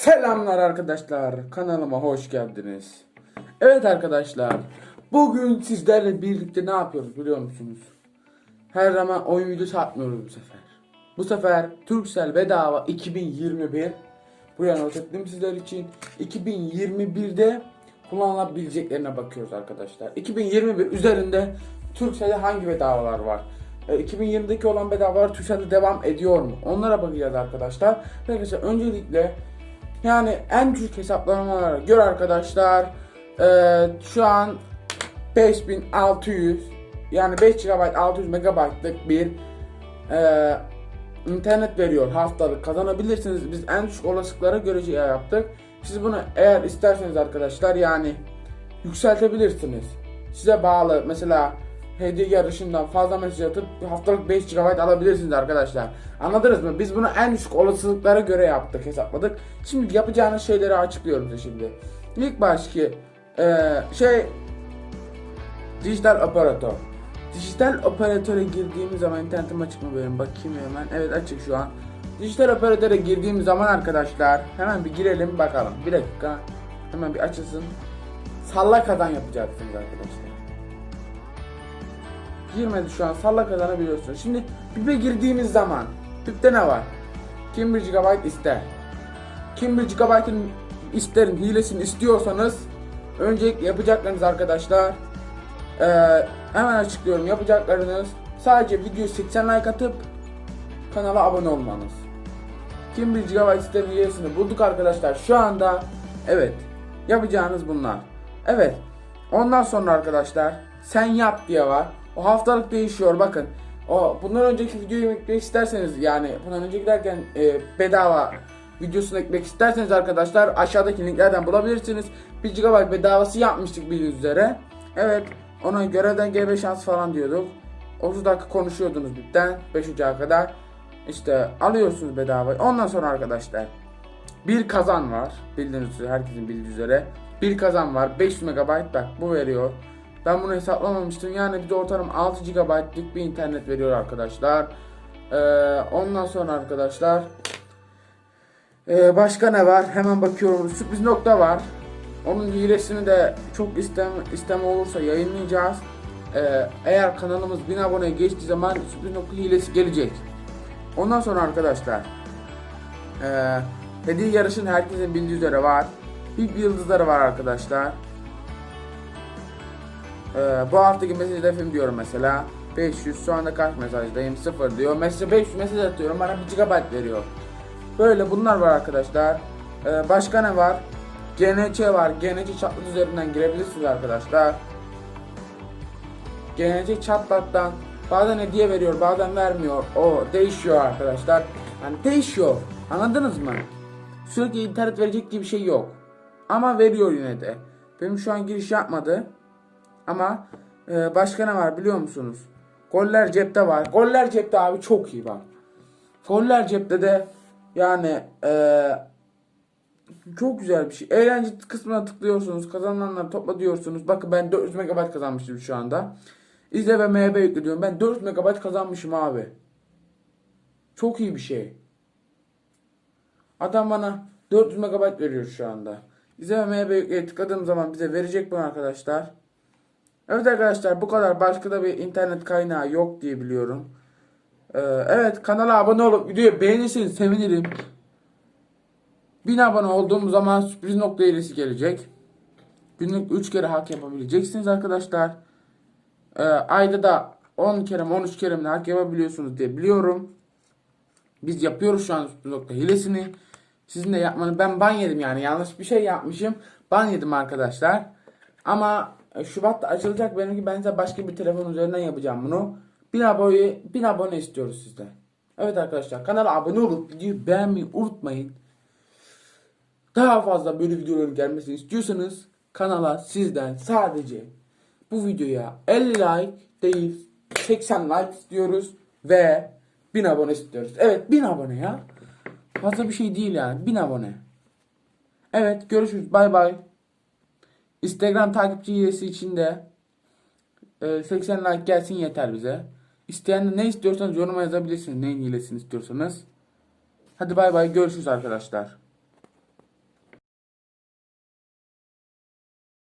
Selamlar arkadaşlar. Kanalıma hoş geldiniz. Evet arkadaşlar. Bugün sizlerle birlikte ne yapıyoruz biliyor musunuz? Her zaman oyun videosu atmıyoruz bu sefer. Bu sefer Turkcell bedava 2021 buraya not ettim sizler için. 2021'de kullanılabileceklerine bakıyoruz arkadaşlar. 2021 üzerinde Turkcell'de hangi bedavalar var? E, 2020'deki olan bedavalar Turkcell'de devam ediyor mu? Onlara bakacağız arkadaşlar. Arkadaşlar öncelikle yani en düşük hesaplamalara göre arkadaşlar e, şu an 5600 yani 5 GB 600 MB'lık bir e, internet veriyor haftalık kazanabilirsiniz. Biz en düşük olasılıklara göre şey yaptık. Siz bunu eğer isterseniz arkadaşlar yani yükseltebilirsiniz. Size bağlı mesela hediye yarışından fazla mesaj atıp haftalık 5 GB alabilirsiniz arkadaşlar. Anladınız mı? Biz bunu en düşük olasılıklara göre yaptık, hesapladık. Şimdi yapacağınız şeyleri açıklıyorum size şimdi. İlk başki eee, şey dijital operatör. Dijital operatöre girdiğimiz zaman internetim açık mı benim bakayım hemen. Evet açık şu an. Dijital operatöre girdiğimiz zaman arkadaşlar hemen bir girelim bakalım. Bir dakika. Hemen bir açılsın. Salla kazan yapacaksınız arkadaşlar. Girmedi şu an salla kazanabiliyorsunuz. Şimdi PIP'e girdiğimiz zaman PIP'te ne var? Kim 1 GB ister? Kim 1 GB'ın isterin hilesini istiyorsanız öncelikle yapacaklarınız arkadaşlar ee, hemen açıklıyorum yapacaklarınız sadece video 80 like atıp kanala abone olmanız. Kim 1 GB isterin hilesini bulduk arkadaşlar şu anda evet yapacağınız bunlar. Evet ondan sonra arkadaşlar sen yap diye var. O haftalık değişiyor bakın. O bundan önceki videoyu eklemek isterseniz yani bundan önceki derken e, bedava videosunu eklemek isterseniz arkadaşlar aşağıdaki linklerden bulabilirsiniz. 1 GB bedavası yapmıştık bildiğiniz üzere. Evet ona görevden GB şans falan diyorduk. 30 dakika konuşuyordunuz bitten 5 Ocak'a kadar. İşte alıyorsunuz bedava. Ondan sonra arkadaşlar bir kazan var. Bildiğiniz üzere herkesin bildiği üzere. Bir kazan var. 500 MB bak bu veriyor. Ben bunu hesaplamamıştım. Yani bir de ortalama 6 GB'lık bir internet veriyor arkadaşlar. Ee, ondan sonra arkadaşlar ee, başka ne var? Hemen bakıyorum. Sürpriz nokta var. Onun hilesini de çok istem istem olursa yayınlayacağız. Ee, eğer kanalımız 1000 aboneye geçtiği zaman sürpriz nokta hilesi gelecek. Ondan sonra arkadaşlar ee, hediye yarışın herkesin bildiği üzere var. Bir yıldızları var arkadaşlar. Ee, bu haftaki mesaj hedefim diyorum mesela 500 şu anda kaç mesajdayım 0 diyor. Mesela 500 mesaj atıyorum bana 1 GB veriyor. Böyle bunlar var arkadaşlar. Ee, başka ne var? GNC var. GNC chatbot üzerinden girebilirsiniz arkadaşlar. GNC chatbot'tan bazen hediye veriyor bazen vermiyor. O değişiyor arkadaşlar. Yani değişiyor. Anladınız mı? Sürekli internet verecek diye bir şey yok. Ama veriyor yine de. Benim şu an giriş yapmadı. Ama e, başka ne var biliyor musunuz? Goller cepte var. Goller cepte abi çok iyi bak. Goller cepte de yani e, çok güzel bir şey. Eğlence kısmına tıklıyorsunuz. Kazananları topla diyorsunuz. Bakın ben 400 MB kazanmışım şu anda. İzle ve MB yükle diyorum. Ben 400 MB kazanmışım abi. Çok iyi bir şey. Adam bana 400 MB veriyor şu anda. İzle ve MB yükle tıkladığım zaman bize verecek bunu arkadaşlar. Evet arkadaşlar bu kadar. Başka da bir internet kaynağı yok diye biliyorum. Ee, evet kanala abone olup videoyu beğenirseniz sevinirim. 1000 abone olduğum zaman sürpriz nokta ilesi gelecek. Günlük 3 kere hak yapabileceksiniz arkadaşlar. Ee, ayda da 10 kere mi 13 kere mi hak yapabiliyorsunuz diye biliyorum. Biz yapıyoruz şu an sürpriz nokta hilesini. Sizin de yapmanı ben ban yedim yani yanlış bir şey yapmışım. Ban yedim arkadaşlar. Ama Şubat'ta açılacak benimki ben size başka bir telefon üzerinden yapacağım bunu. 1000 abone, 1000 abone istiyoruz sizden. Evet arkadaşlar kanala abone olup videoyu beğenmeyi unutmayın. Daha fazla böyle videoların gelmesini istiyorsanız kanala sizden sadece bu videoya 50 like değil 80 like istiyoruz ve 1000 abone istiyoruz. Evet 1000 abone ya. Fazla bir şey değil yani 1000 abone. Evet görüşürüz bay bay. Instagram takipçi üyesi için de e, 80 like gelsin yeter bize. İsteyen ne istiyorsanız yoruma yazabilirsiniz. Neyin hilesini istiyorsanız. Hadi bay bay görüşürüz arkadaşlar.